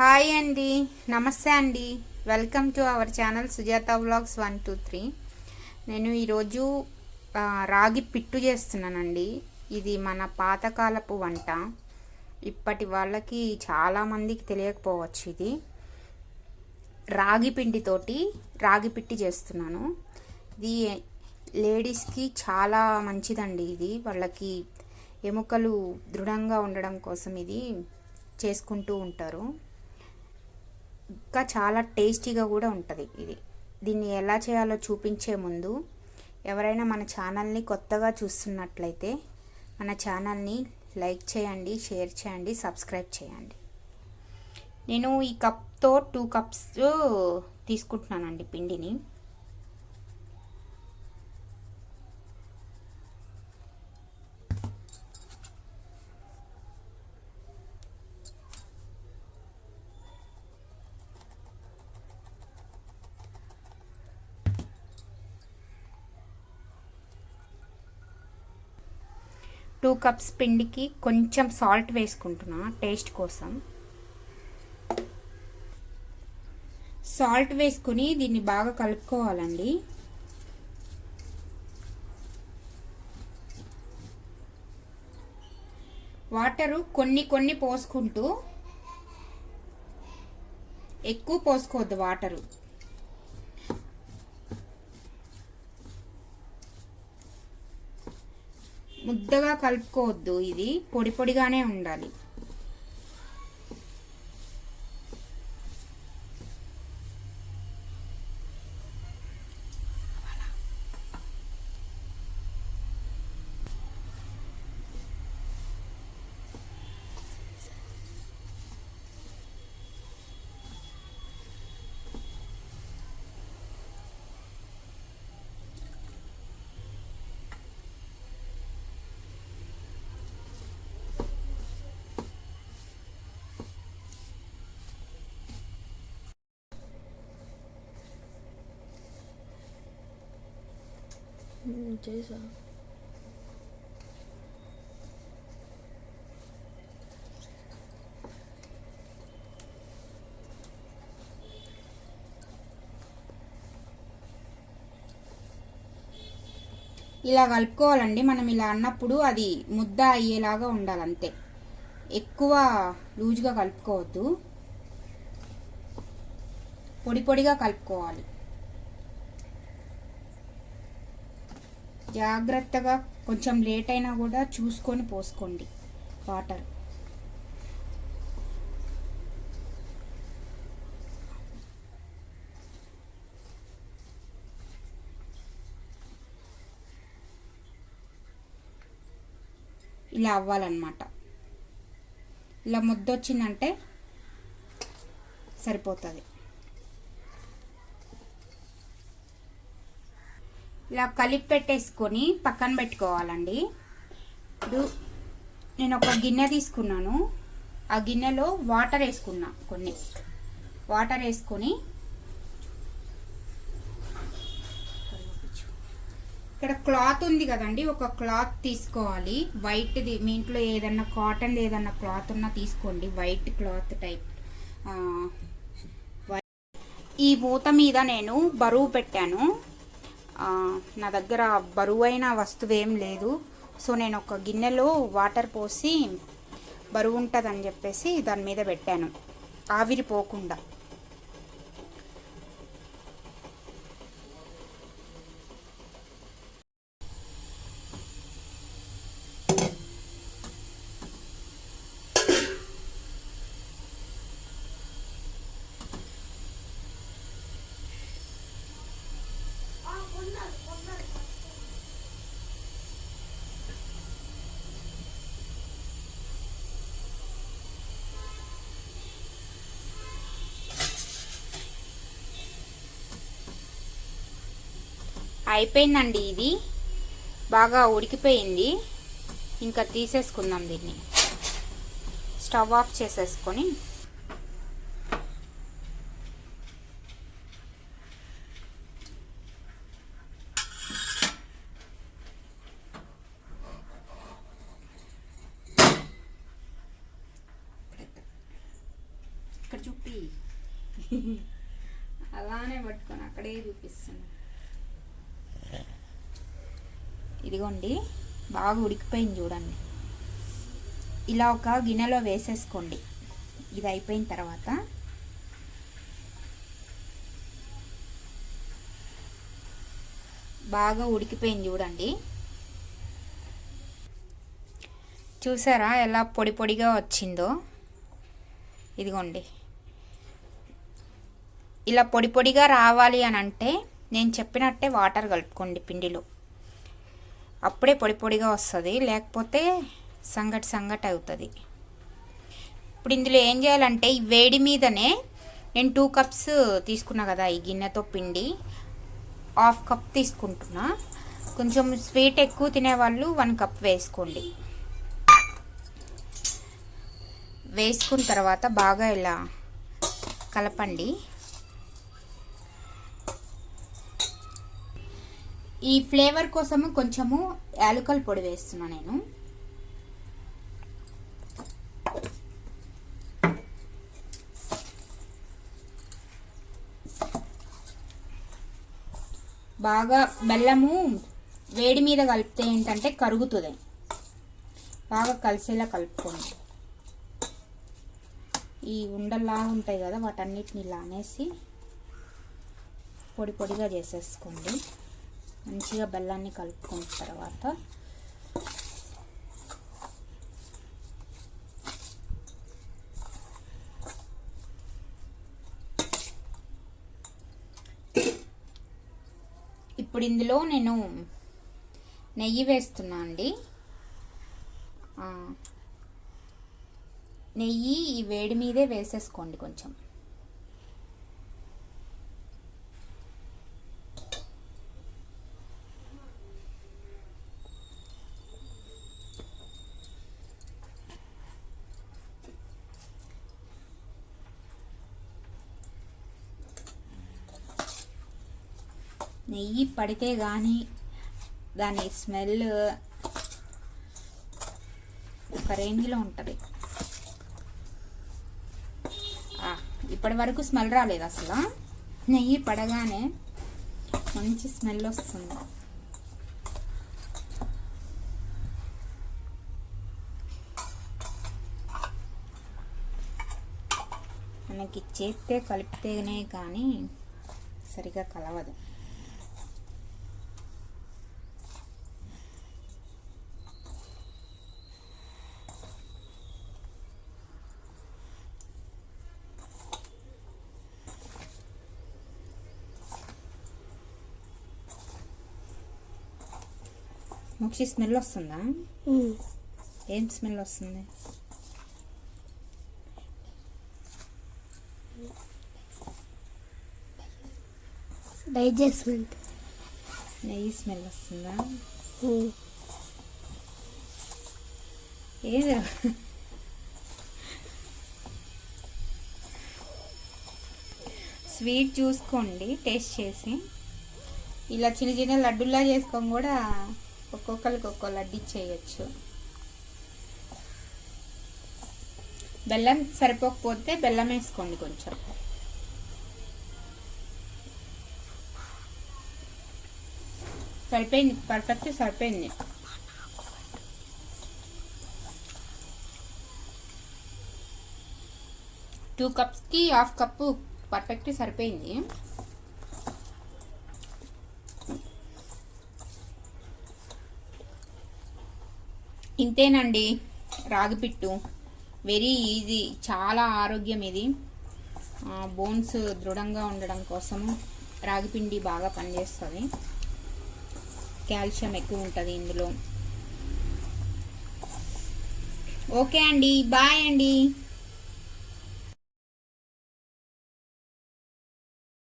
Hi అండి. నమస్తే అండి. Welcome to our channel Sujatha vlogs one two three. నేను ఈరోజు రాగి పిట్టు చేస్తున్నానండి. ఇది మన పాతకాలపు వంట. ఇప్పటి వాళ్ళకి చాలామందికి తెలియకపోవచ్చు ఇది. రాగి పిండితోటి రాగి పిట్టి చేస్తున్నాను. ఇది లేడీస్కి చాలా మంచిదండి ఇది. వాళ్ళకి ఎముకలు దృఢంగా ఉండడం కోసం ఇది చేసుకుంటూ ఉంటారు. ఇంకా చాలా టేస్టీగా కూడా ఉంటుంది ఇది. దీన్ని ఎలా చేయాలో చూపించే ముందు ఎవరైనా మన ఛానల్ని కొత్తగా చూస్తున్నట్లయితే మన ఛానల్ని లైక్ చేయండి షేర్ చేయండి సబ్స్క్రైబ్ చేయండి. నేను ఈ కప్తో టూ కప్స్ తీసుకుంటున్నానండి పిండిని. టూ కప్స్ పిండికి కొంచెం సాల్ట్ వేసుకుంటున్నా టేస్ట్ కోసం. సాల్ట్ వేసుకుని దీన్ని బాగా కలుపుకోవాలండి. వాటరు కొన్ని కొన్ని పోసుకుంటూ ఎక్కువ పోసుకోవద్దు వాటరు. ముద్దగా కలుపుకోవద్దు ఇది. పొడి పొడిగానే ఉండాలి. చేసా ఇలా కలుపుకోవాలండి. మనం ఇలా అన్నప్పుడు అది ముద్ద అయ్యేలాగా ఉండాలి అంతే ఎక్కువ లూజ్గా కలుపుకోవద్దు. పొడి పొడిగా కలుపుకోవాలి. జాగ్రత్తగా కొంచెం లేట్ అయినా కూడా చూసుకొని పోసుకోండి. వాటర్ ఇలా అవ్వాలన్నమాట. ఇలా ముద్ద వచ్చిందంటే సరిపోతుంది. ఇలా కలిపి పెట్టేసుకొని పక్కన పెట్టుకోవాలండి. ఇప్పుడు నేను ఒక గిన్నె తీసుకున్నాను. ఆ గిన్నెలో వాటర్ వేసుకున్నా కొన్ని. వాటర్ వేసుకొని ఇక్కడ క్లాత్ ఉంది కదండి ఒక క్లాత్ తీసుకోవాలి. వైట్ది మీ ఇంట్లో ఏదన్నా కాటన్ ఏదన్నా క్లాత్ ఉన్నా తీసుకోండి. White cloth type. ఈ మూత మీద నేను బరువు పెట్టాను. నా దగ్గర బరువైన వస్తువు ఏం లేదు. సో నేను ఒక గిన్నెలో వాటర్ పోసి బరువు ఉంటుందని చెప్పేసి దాని మీద పెట్టాను. ఆవిరిపోకుండా అయిపోయిందండి ఇది. బాగా ఉడికిపోయింది. ఇంకా తీసేసుకుందాం దీన్ని. స్టవ్ ఆఫ్ చేసేసుకొని. ఇక్కడ చూపి. అలానే పట్టుకొని అక్కడే చూపిస్తున్నాను ఇదిగోండి బాగా ఉడికిపోయింది చూడండి. ఇలా ఒక గిన్నెలో వేసేసుకోండి. ఇది అయిపోయిన తర్వాత బాగా ఉడికిపోయింది చూడండి. చూసారా ఎలా పొడి పొడిగా వచ్చిందో? ఇదిగోండి. ఇలా పొడి పొడిగా రావాలి అని అంటే నేను చెప్పినట్టే వాటర్ కలుపుకోండి పిండిలో. అప్పుడే పొడి పొడిగా వస్తుంది లేకపోతే సంగటి సంగటి అవుతుంది. ఇప్పుడు ఇందులో ఏం చేయాలంటే ఈ వేడి మీదనే నేను టూ కప్స్ తీసుకున్నా కదా ఈ గిన్నెతో పిండి. హాఫ్ కప్ తీసుకుంటున్నా. కొంచెం స్వీట్ ఎక్కువ తినేవాళ్ళు వన్ కప్ వేసుకోండి. వేసుకున్న తర్వాత బాగా ఇలా కలపండి. ఈ ఫ్లేవర్ కోసము కొంచెము యాలకల పొడి వేస్తున్నా నేను. బాగా బెల్లము వేడి మీద కలిపితే ఏంటంటే కరుగుతుంది. బాగా కలిసేలా కలుపుకోండి. ఈ ఉండల్లా ఉంటాయి కదా వాటన్నిటిని ఇలా అనేసి పొడి పొడిగా చేసేసుకోండి. మంచిగా బెల్లాన్ని కలుపుకున్న తర్వాత ఇప్పుడు ఇందులో నేను నెయ్యి వేస్తున్నా అండి. నెయ్యి ఈ వేడి మీదే వేసేసుకోండి కొంచెం. నెయ్యి పడితే కానీ దాని స్మెల్ ఒక రేంజ్లో ఉంటుంది. ఇప్పటి వరకు స్మెల్ రాలేదు అసలు. నెయ్యి పడగానే మంచి స్మెల్ వస్తుంది. మనకి చేస్తే కలిపితేనే కానీ సరిగా కలవదు. మోక్షి స్మెల్ వస్తుందా ఏం స్మెల్ వస్తుంది డైజెస్ట్మెంట్ నెయ్యి స్మెల్ వస్తుందా ఏది స్వీట్ చూసుకోండి టేస్ట్ చేసి. ఇలా చిన్న చిన్న లడ్డుల్లా చేసుకొని కూడా ఒక్కొక్కరికి ఒక్కో లడ్డు చేయొచ్చు. బెల్లం సరిపోకపోతే బెల్లం వేసుకోండి కొంచెం. సరిపోయింది పర్ఫెక్ట్ సరిపోయింది. టూ కప్స్కి హాఫ్ కప్పు పర్ఫెక్ట్ సరిపోయింది. ఇంతేనండి రాగిపిట్టు వెరీ ఈజీ చాలా ఆరోగ్యం ఇది. బోన్స్ దృఢంగా ఉండడం కోసము రాగిపిండి బాగా పనిచేస్తుంది. కాల్షియం ఎక్కువ ఉంటుంది ఇందులో. ఓకే అండి బాయ్ అండి.